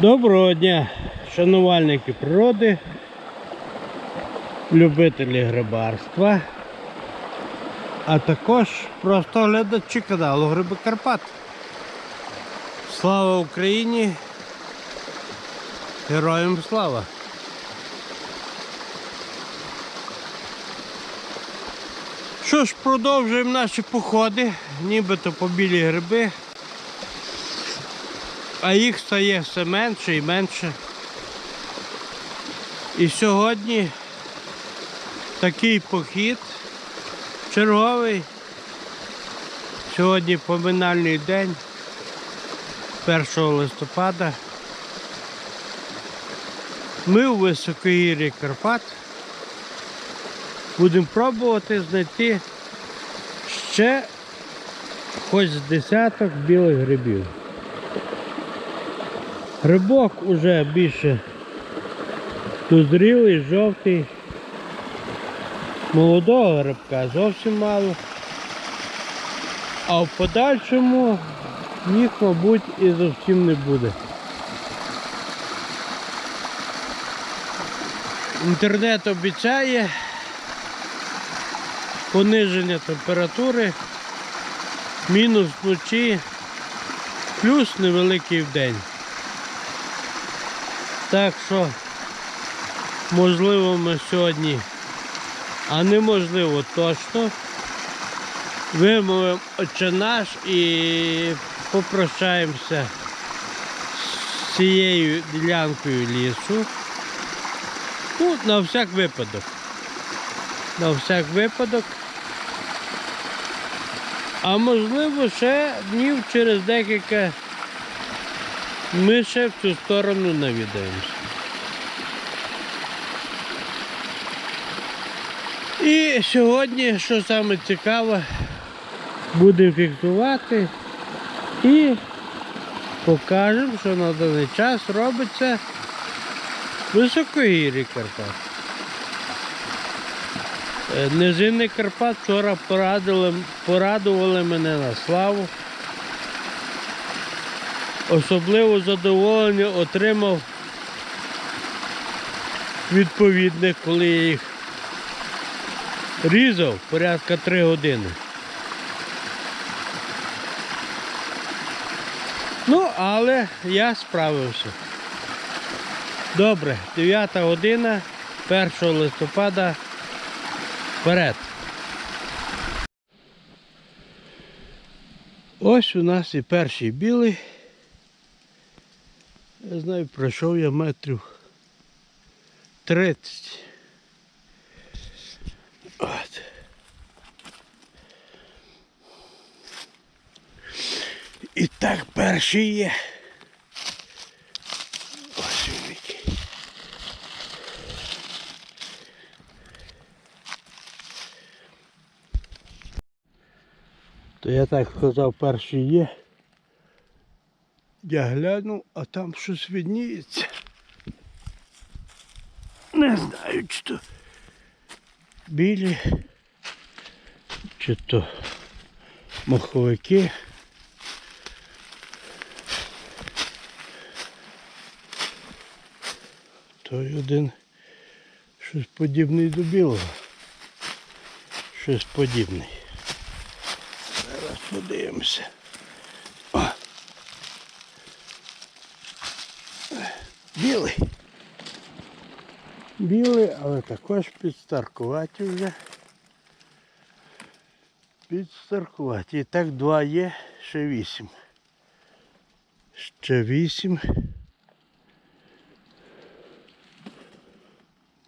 Доброго дня, шанувальники природи, любителі грибарства, а також просто глядачі каналу Гриби Карпат. Слава Україні! Героям слава! Що ж, продовжуємо наші походи, нібито по білі гриби. А їх стає все менше і менше. І сьогодні такий похід черговий. Сьогодні поминальний день 1 листопада. Ми у високогір'ї Карпат будемо пробувати знайти ще хоч десяток білих грибів. Грибок уже більше дозрілий, жовтий. Молодого грибка зовсім мало. А в подальшому їх, мабуть, і зовсім не буде. Інтернет обіцяє пониження температури, мінус вночі, плюс невеликий вдень. Так що, можливо, ми сьогодні, а неможливо точно, вимовимо отче наш і попрощаємося з цією ділянкою лісу. Ну, на всяк випадок. На всяк випадок. А можливо ще днів через декілька ми ще в цю сторону навідаємося. І сьогодні, що саме цікаве, будемо фіксувати і покажемо, що на даний час робиться високогір'я Карпат. Е, Низини Карпат вчора порадили, порадували мене на славу. Особливо задоволення отримав відповідних, коли я їх різав порядка 3 години. Ну, але я справився. Добре, 9 година, 1 листопада. Вперед. Ось у нас і перший білий. Я знаю, пройшов я метрів 30. От. І так перший є. Ось він. То я так сказав, перший є. Я гляну, а там щось видніється. Не знаю, чи то білі, чи то маховики. Той один щось подібний до білого. Щось подібний. Зараз подивимося. Білий. Білий, але також підстаркуваті вже. Підстаркуваті. І так два є, ще вісім. Ще вісім.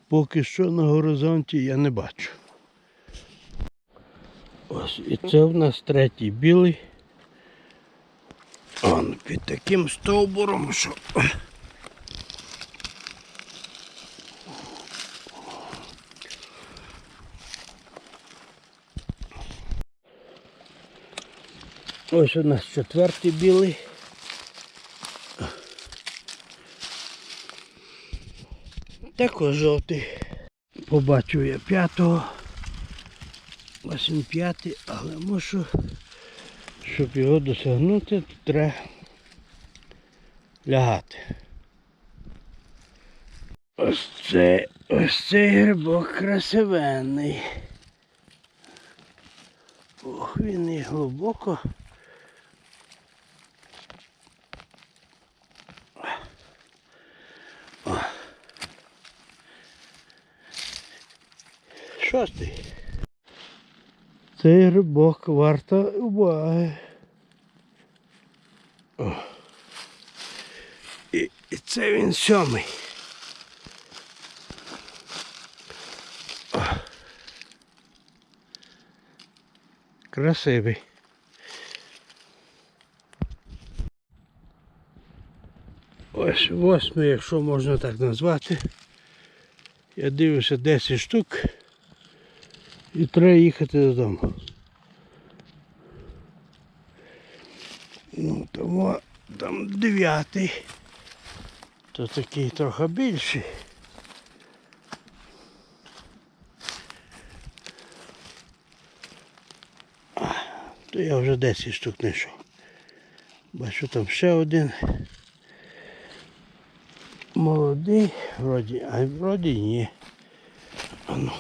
Поки що на горизонті я не бачу. Ось і це в нас третій білий. Он під таким стовбуром, що. Ось у нас четвертий білий. Також жовтий. Побачив я п'ятого. Ось він п'ятий, але мушу, щоб його досягнути, то треба лягати. Ось це, ось цей грибок красивенний. Ох, він і глибоко. Шостий. Цей грибок варто уваги. О. І, і це він сьомий. О. Красивий. Ось восьмий, якщо можна так назвати. Я дивлюся 10 штук і треба їхати додому. Ну, тому там дев'ятий. То такий трохи більший. То я вже 10 штук знайшов. Бачу там ще один. Молодий, вроді, а вроді ні. А ну.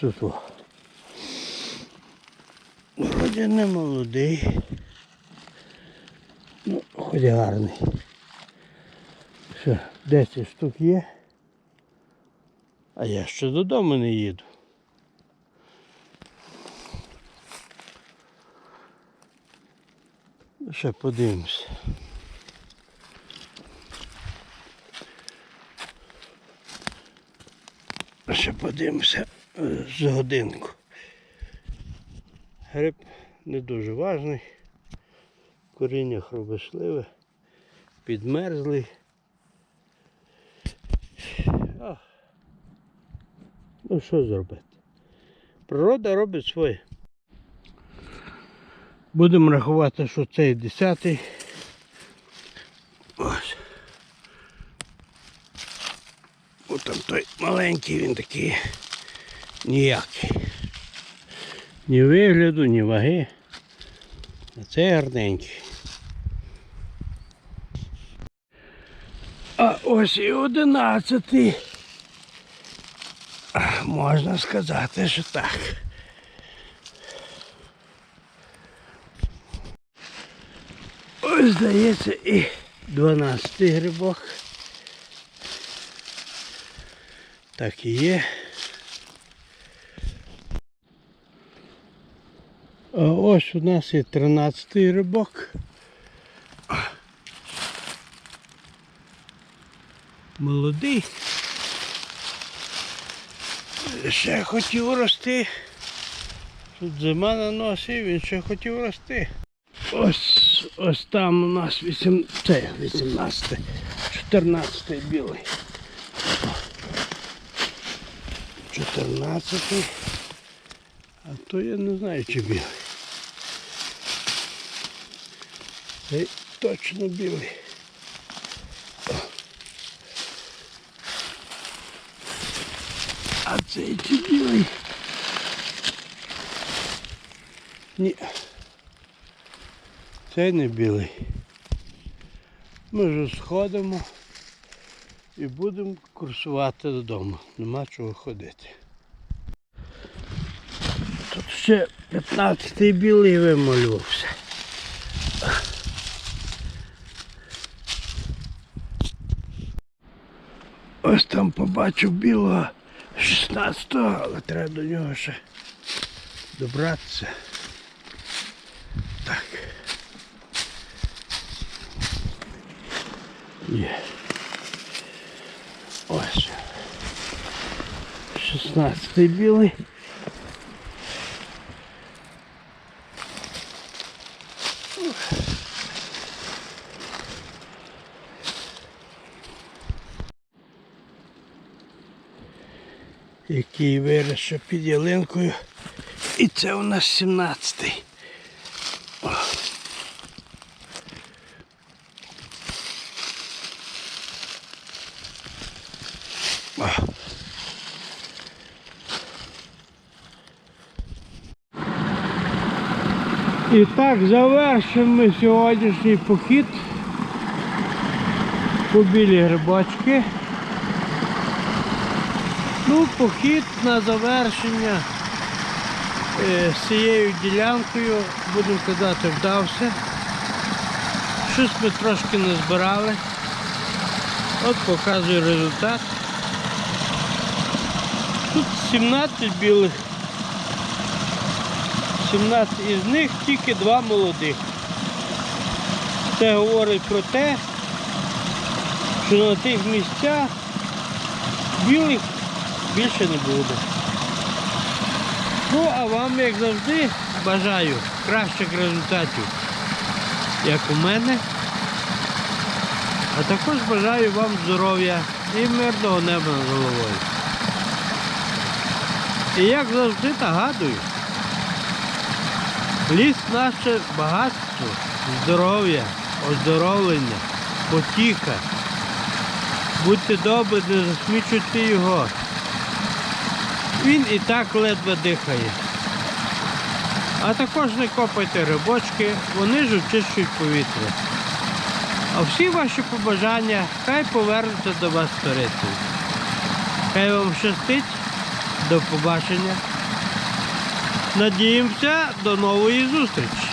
Тут. Вроді не молодий. Ну, хоч гарний. Все, 10 штук є. А я ще додому не їду. Ще подивимось. Ще подивимося за годинку. Гриб не дуже важний. Коріння хробишливе, підмерзлий. Ну що зробити? Природа робить своє. Будемо рахувати, що цей десятий. Ось. О, там той маленький він такий ніякий. Ні вигляду, ні ваги. А це гарненький. А ось і одинадцятий. Можна сказати, що так. Ось здається і дванадцятий грибок. Так і є. Ось у нас є 13 рибок. Молодий. Ще хотів рости. Тут зима на носі, він ще хотів рости. Ось ось там у нас 8, це 18, 14 білий. 14. А то я не знаю, чи білий. Цей точно білий. А цей чи білий? Ні. Цей не білий. Ми вже сходимо і будемо курсувати додому. Нема чого ходити. Тут ще 15-й білий вималювався. Ось там побачив білого 16-го, але треба до нього ще добратися. Так. Є. Ось. 16-й білий. Який виріс ще під ялинкою. І це у нас 17-й. О. О. І так завершимо ми сьогоднішній похід. Побілі грибочки. Ну, похід на завершення е, з цією ділянкою, будемо казати, вдався. Щось ми трошки не збирали. От показую результат. Тут 17 білих. 17 із них тільки два молодих. Це говорить про те, що на тих місцях білих більше не буде. Ну, а вам, як завжди, бажаю кращих результатів, як у мене. А також бажаю вам здоров'я і мирного неба над головою. І як завжди нагадую, ліс наше багатство, здоров'я, оздоровлення, потіха. Будьте добрі, не засмічуйте його. Він і так ледве дихає. А також не копайте грибочки, вони ж очищують повітря. А всі ваші побажання хай повернуться до вас сторицею. Хай вам щастить. До побачення. Надіємося до нової зустрічі.